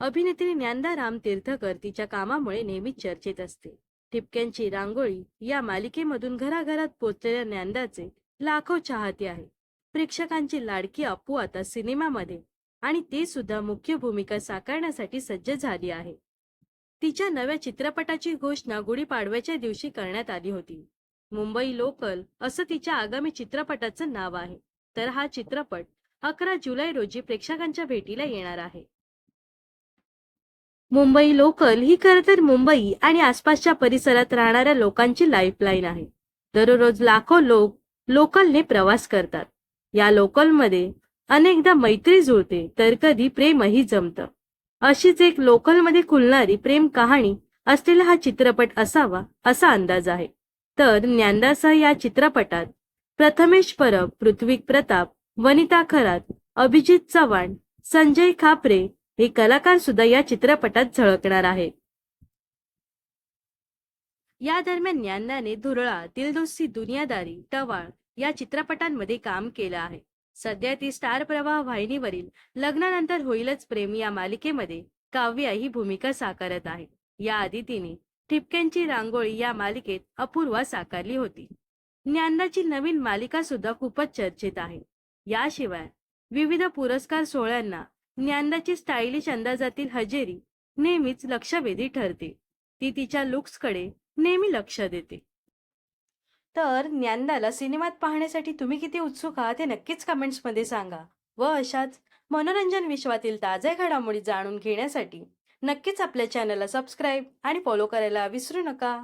अभिनेत्री ज्ञानदा राम तीर्थकर तिच्या कामामुळे नेहमीच चर्चेत असते. ठिपक्यांची रांगोळी या मालिकेमधून घराघरात पोचलेल्या ज्ञानदाचे लाखो चाहते आहे. प्रेक्षकांची लाडकी अपू आता सिनेमामध्ये आणि ते सुद्धा मुख्य भूमिका साकारण्यासाठी सज्ज झाली आहे. तिच्या नव्या चित्रपटाची घोषणा गुढीपाडव्याच्या दिवशी करण्यात आली होती. मुंबई लोकल असं तिच्या आगामी चित्रपटाचं नाव आहे. तर हा चित्रपट अकरा जुलै रोजी प्रेक्षकांच्या भेटीला येणार आहे. मुंबई लोकल ही खरं तर मुंबई आणि आसपासच्या परिसरात राहणाऱ्या लोकांची लाईफलाईन आहे. दररोज लाखो लोक लोकलने प्रवास करतात. या लोकलमध्ये अनेकदा मैत्री जुळते तर कधी प्रेमही जमतं. अशीच एक लोकलमध्ये खुलणारी प्रेम कहाणी असलेला हा चित्रपट असावा असा अंदाज आहे. तर ज्ञानदासह या चित्रपटात प्रथमेश परब पृथ्वी प्रताप वनिता खरात अभिजित चव्हाण संजय खापरे हे कलाकार सुद्धा या चित्रपटात झळकणार आहेत या दरम्यान ज्ञानदाने धुरळा दिलदोस्ती दुनियादारी टवाळ या चित्रपटांमध्ये काम केलं आहे. सध्या ती स्टार प्रवाह वाहिनीवरील लग्नानंतर होईलच प्रेम या मालिकेमध्ये काव्या ही भूमिका साकारत आहे. याआधी तिने ठिपक्यांची रांगोळी या मालिकेत अपूर्वा साकारली होती. ज्ञानदाची नवीन मालिका सुद्धा खूपच चर्चेत आहे. याशिवाय विविध पुरस्कार सोहळ्यांना ज्ञानदाची स्टाईलिश अंदाजातील हजेरी नेहमीच लक्षवेधी ठरते. ती तिच्या लुक्सकडे नेहमी लक्ष देते. तर ज्ञानदाला सिनेमात पाहण्यासाठी तुम्ही किती उत्सुक आहात हे नक्कीच कमेंट्समध्ये सांगा व अशाच मनोरंजन विश्वातील ताज्या घडामोडी जाणून घेण्यासाठी नक्कीच आपल्या चॅनलला सबस्क्राईब आणि फॉलो करायला विसरू नका.